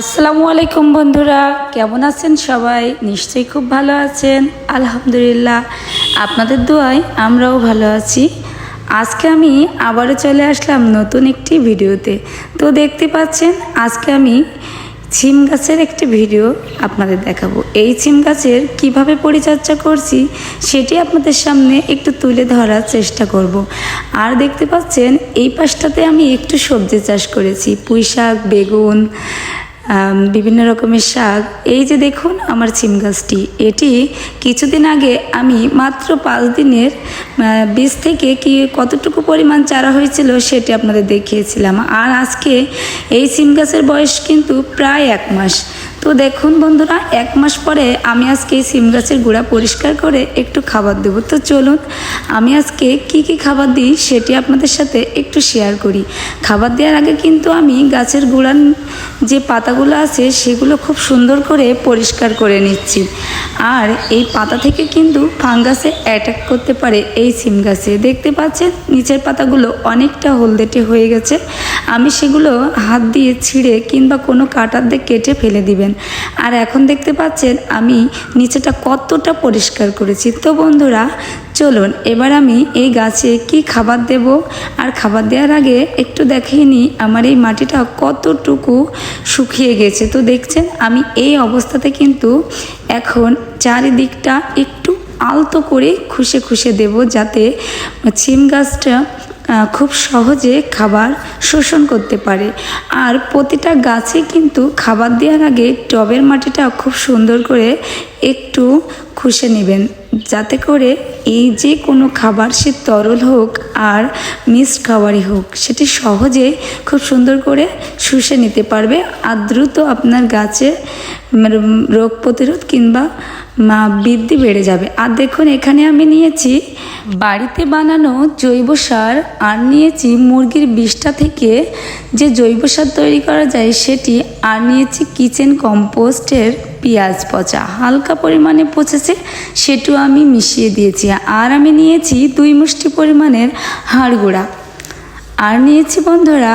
আসসালামু আলাইকুম বন্ধুরা, কেমন আছেন সবাই? নিশ্চয়ই খুব ভালো আছেন। আলহামদুলিল্লাহ, আপনাদের দোয়ায় আমরাও ভালো আছি। আজকে আমি আবারও চলে আসলাম নতুন একটি ভিডিওতে। তো দেখতে পাচ্ছেন, আজকে আমি ছিম গাছের একটি ভিডিও আপনাদের দেখাবো। এই ছিম গাছের কীভাবে পরিচর্যা করছি, সেটি আপনাদের সামনে একটু তুলে ধরার চেষ্টা করব। আর দেখতে পাচ্ছেন, এই পাশটাতে আমি একটু সবজি চাষ করেছি পুঁই শাক বেগুন বিভিন্ন রকমের শাক। এই যে দেখুন আমার সিম গাছটি, এটি কিছুদিন আগে আমি মাত্র পাঁচ দিনের বীজ থেকে কি কতটুকু পরিমাণ চারা হয়েছিল সেটি আপনাদের দেখিয়েছিলাম। আর আজকে এই সিম গাছের বয়স কিন্তু প্রায় এক মাস। তো দেখুন বন্ধুরা, এক মাস পরে আমি আজকে এই সিম গাছের গুঁড়া পরিষ্কার করে একটু খাবার দেবো। তো চলুন, আমি আজকে কি কি খাবার দিই সেটি আপনাদের সাথে একটু শেয়ার করি। খাবার দেওয়ার আগে কিন্তু আমি গাছের গুঁড়ার যে পাতাগুলো আছে সেগুলো খুব সুন্দর করে পরিষ্কার করে নিচ্ছি। আর এই পাতা থেকে কিন্তু ফাঙ্গাসে অ্যাটাক করতে পারে এই সিম গাছে। দেখতে পাচ্ছেন, নিচের পাতাগুলো অনেকটা হলদেটে হয়ে গেছে। আমি সেগুলো হাত দিয়ে ছিঁড়ে কিংবা কোনো কাটার দিয়ে কেটে ফেলে দিবেন। আর এখন দেখতে পাচ্ছেন আমি নিচেটা কতটা পরিষ্কার করেছি। তো বন্ধুরা, চলুন, এবার আমি এই গাছে কি খাবার দেব? আর খাবার দেওয়ার আগে একটু দেখিয়ে নিই আমার এই মাটিটা কতটুকু শুকিয়ে গেছে। তো দেখছেন, আমি এই অবস্থাতে কিন্তু এখন চারিদিকটা একটু আলতো করে খুশে খুশে দেব, যাতে ছিম গাছটা খুব সহজে খাবার শোষণ করতে পারে। আর প্রতিটা গাছে কিন্তু খাবার দেওয়ার আগে টবের মাটিটা খুব সুন্দর করে একটু খুশে নেবেন। যাতে করে এই যে কোনো খাবার সে তরল হোক আর মিক্সড খাবারই হোক, সেটি সহজে খুব সুন্দর করে শুষে নিতে পারবে আর দ্রুত আপনার গাছে রোগ প্রতিরোধ কিংবা বৃদ্ধি বেড়ে যাবে। আর দেখুন, এখানে আমি নিয়েছি বাড়িতে বানানো জৈব সার আর নিয়েছি মুরগির বিষটা থেকে যে জৈব সার তৈরি করা যায় সেটি, আর নিয়েছি কিচেন কম্পোস্টের পেঁয়াজ পচা হালকা পরিমাণে পচেছে, সেটু আমি মিশিয়ে দিয়েছি। আর আমি নিয়েছি দুই মুষ্টি পরিমাণের হাড় গুঁড়া। আর নিয়েছি বন্ধুরা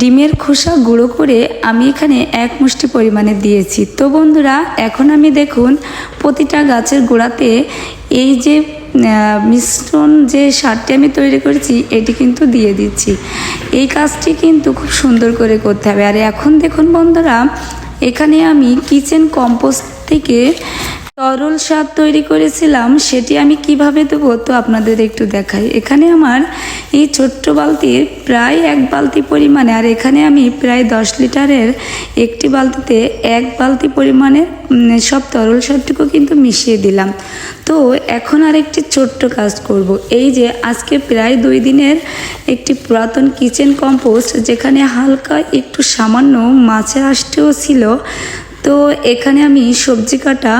ডিমের খোসা গুঁড়ো করে আমি এখানে এক মুষ্টি পরিমাণে দিয়েছি। তো বন্ধুরা, এখন আমি দেখুন প্রতিটা গাছের গোড়াতে এই যে মিশ্রণ যে সারটি আমি তৈরি করেছি, এটি কিন্তু দিয়ে দিচ্ছি। এই কাজটি কিন্তু খুব সুন্দর করে করতে হবে। আর এখন দেখুন বন্ধুরা এখানে আমি কিচেন কম্পোস্ট থেকে তরল সার তৈরি করেছিলাম, সেটি আমি কীভাবে দেবো তো আপনাদের একটু দেখাই। এখানে আমার এই ছোট্ট বালতির প্রায় এক বালতি পরিমাণে, আর এখানে আমি প্রায় দশ লিটারের একটি বালতিতে এক বালতি পরিমাণে সব তরল সারটুকু কিন্তু মিশিয়ে দিলাম। তো এখন আর একটি ছোট্ট কাজ করব। এই যে আজকে প্রায় দুই দিনের একটি পুরাতন কিচেন কম্পোস্ট, যেখানে হালকা একটু সামান্য মাছের আষ্টেও ছিল, তো এখানে আমি সবজি কাটা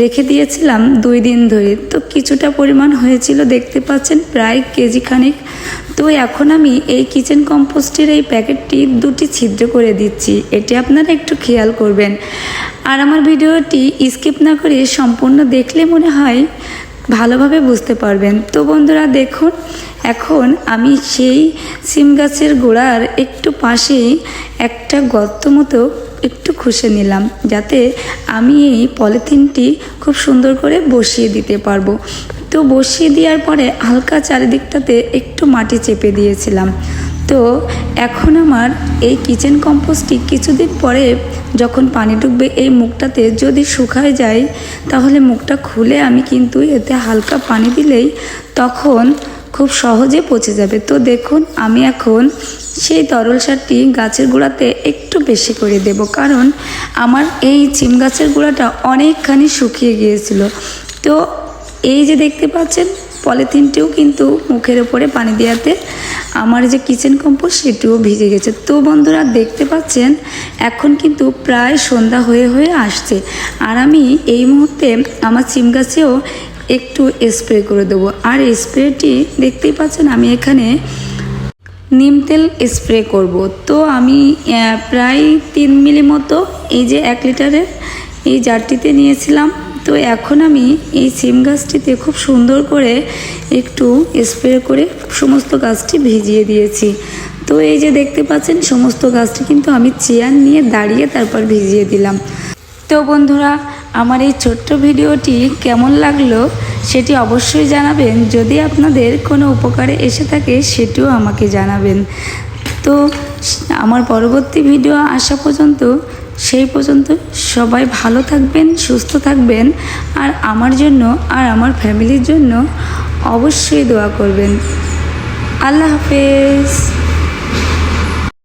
রেখে দিয়েছিলাম দুই দিন ধরে। তো কিছুটা পরিমাণ হয়েছিল দেখতে পাচ্ছেন, প্রায় কেজি খানিক। তো এখন আমি এই কিচেন কম্পোস্টের এই প্যাকেটটি দুটি ছিদ্র করে দিচ্ছি। এটি আপনারা একটু খেয়াল করবেন। আর আমার ভিডিওটি স্কিপ না করে সম্পূর্ণ দেখলে মনে হয় ভালোভাবে বুঝতে পারবেন। তো বন্ধুরা দেখুন, এখন আমি সেই সিম গাছের গোড়ার একটু পাশেই একটা গর্ত মতো একটু খুশে নিলাম, যাতে আমি এই পলিথিনটি খুব সুন্দর করে বসিয়ে দিতে পারব। তো বসিয়ে দেওয়ার পরে হালকা চারিদিকটাতে একটু মাটি চেপে দিয়েছিলাম। তো এখন আমার এই কিচেন কম্পোস্টটি কিছুদিন পরে যখন পানি ডুববে এই মুখটাতে যদি শুকায় যায়, তাহলে মুখটা খুলে আমি কিন্তু এতে হালকা পানি দিলেই তখন খুব সহজে পচে যাবে। তো দেখুন, আমি এখন সেই তরল সারটি গাছের গোড়াতে একটু বেশি করে দেব, কারণ আমার এই চিম গাছের গোড়াটা অনেকখানি শুকিয়ে গিয়েছিল। তো এই যে দেখতে পাচ্ছেন, পলিথিনটিও কিন্তু মুখের ওপরে পানি দেওয়াতে আমার যে কিচেন কম্পোস্ট, সেটিও ভিজে গেছে। তো বন্ধুরা, দেখতে পাচ্ছেন, এখন কিন্তু প্রায় সন্ধ্যা হয়ে হয়ে আসছে। আর আমি এই মুহূর্তে আমার চিম গাছেও একটু স্প্রে করে দেবো। আর স্প্রেটি দেখতেই পাচ্ছেন, আমি এখানে নিম তেল স্প্রে করব। তো আমি প্রায় তিন মিলি মতো এই যে এক লিটারের এই জারটিতে নিয়েছিলাম। তো এখন আমি এই সিম গাছটিতে খুব সুন্দর করে একটু স্প্রে করে সমস্ত গাছটি ভিজিয়ে দিয়েছি। তো এই যে দেখতে পাচ্ছেন, সমস্ত গাছটি কিন্তু আমি চেয়ার নিয়ে দাঁড়িয়ে তারপর ভিজিয়ে দিলাম। তো বন্ধুরা, আমার এই ছোট্ট ভিডিওটি কেমন লাগল সেটি অবশ্যই জানাবেন। যদি আপনাদের কোনো উপকারে এসে থাকে সেটিও আমাকে জানাবেন। তো আমার পরবর্তী ভিডিও আসা পর্যন্ত সেই পর্যন্ত সবাই ভালো থাকবেন, সুস্থ থাকবেন, আর আমার জন্য আর আমার ফ্যামিলির জন্য অবশ্যই দোয়া করবেন। আল্লাহ হাফেজ।